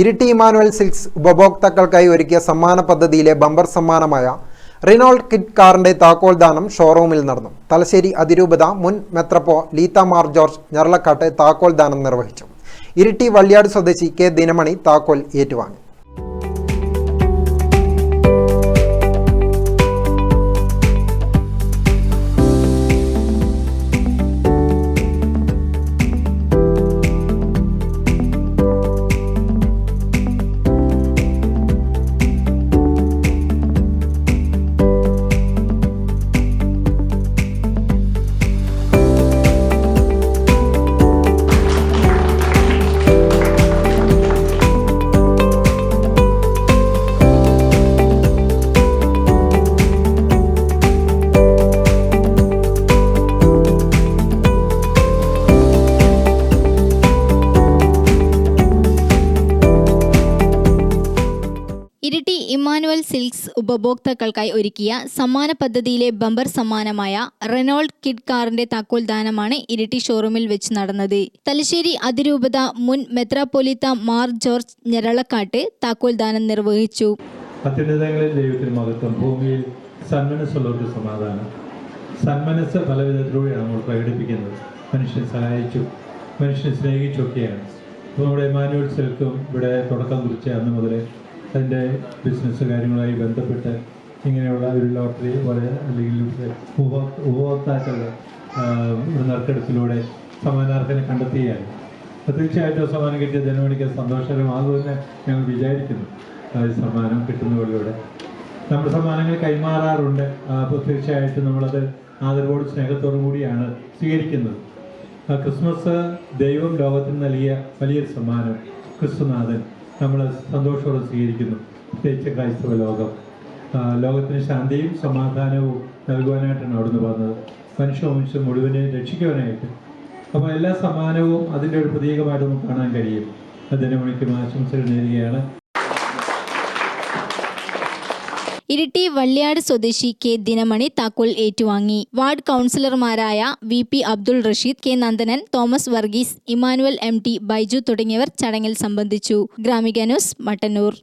Iritty Emmanuel silks ഉപഭോക്താക്കൾക്കായി ഒരുക്കിയ സമ്മാന പദ്ധതിയിലെ ബമ്പർ സമ്മാനമായ റിനോൾഡ് കിറ്റ് കാറിന്റെ താക്കോൽദാനം ഷോറൂമിൽ നടന്നു. തലശ്ശേരി അതിരൂപത മുൻ മെത്രപ്പോ ലീത്ത മാർ ജോർജ് ഞറളക്കാട്ട് താക്കോൽദാനം നിർവഹിച്ചു. ഇരിട്ടി വള്ളിയാട് സ്വദേശി കെ ദിനമണി താക്കോൽ ഏറ്റുവാങ്ങി. ഇരിട്ടി ഇമ്മാനുവൽ സിൽക്സ് ഉപഭോക്താക്കൾക്കായി ഒരുക്കിയ സമ്മാന പദ്ധതിയിലെ ബമ്പർ സമ്മാനമായ റെനോൾഡ് കിഡ് കാറിന്റെ താക്കോൽ താക്കോൽദാനമാണ് ഇരിട്ടി ഷോറൂമിൽ വെച്ച് നടന്നത്. തലശ്ശേരി അതിരൂപത മുൻ മെത്രാപൊലിത്ത മാർ ജോർജ് താക്കോൽ ദാനം നിർവഹിച്ചു. അത്യുന്നതങ്ങളിൽ ദൈവത്തിന് മഹത്വം ഭൂമിയിൽ സന്മനസ്സുള്ളവർക്ക് സമാധാനം. സന്മനസ് പല വിധത്തിലൂടെയാണ് നമ്മൾ പ്രകടിപ്പിക്കുന്നത്. മനുഷ്യൻ സഹായിച്ചു മനുഷ്യൻ സ്നേഹിച്ചൊക്കെയാണ്. നമ്മുടെ മാനുവൽ സിൽക്കും ഇവിടെ തുടക്കം കുറിച്ച് അന്ന് മുതൽ അതിന്റെ ബിസിനസ് കാര്യങ്ങളുമായി ബന്ധപ്പെട്ട് ഇങ്ങനെയുള്ള ഒരു ലോട്ടറി പോലെ അല്ലെങ്കിൽ ഉപഭോ ഉപഭോക്താക്കളുടെ ഒരു നറുക്കെടുപ്പിലൂടെ സമ്മാനാർഹനെ കണ്ടെത്തുകയാണ് തീർച്ചയായിട്ടും സമ്മാനം കിട്ടിയ ജനമണിക്ക് സന്തോഷകരമാകുമെന്ന് ഞങ്ങൾ വിചാരിക്കുന്നു. സമ്മാനം കിട്ടുന്നതിലൂടെ നമ്മുടെ സമ്മാനങ്ങൾ കൈമാറാറുണ്ട്. അപ്പോൾ തീർച്ചയായിട്ടും നമ്മളത് ആദരവോട് സ്നേഹത്തോടു കൂടിയാണ് സ്വീകരിക്കുന്നത്. ക്രിസ്മസ് ദൈവം ലോകത്തിന് നൽകിയ വലിയൊരു സമ്മാനം ക്രിസ്തുനാഥൻ. നമ്മൾ സന്തോഷത്തോടെ സ്വീകരിക്കുന്നു. പ്രത്യേകിച്ച് ക്രൈസ്തവ ലോകം. ലോകത്തിന് ശാന്തിയും സമാധാനവും നൽകുവാനായിട്ടാണ് അവിടുന്ന് മനുഷ്യ മനുഷ്യവംശം മുഴുവനെ രക്ഷിക്കുവാനായിട്ട്. അപ്പോൾ എല്ലാ സമ്മാനവും അതിന്റെ ഒരു പ്രതീകമായിട്ട് നമുക്ക് കാണാൻ കഴിയും. അതിന് മണിക്കും ആശംസകൾ നേരുകയാണ്. ഇരിട്ടി വള്ളിയാട് സ്വദേശി കെ ദിനമണി താക്കോൽ ഏറ്റുവാങ്ങി. വാർഡ് കൗൺസിലർമാരായ V P Abdul Rasheed K Nandanan Thomas Varghese Emmanuel M T Baiju തുടങ്ങിയവർ ചടങ്ങിൽ സംബന്ധിച്ചു. ഗ്രാമിക ന്യൂസ് മട്ടന്നൂർ.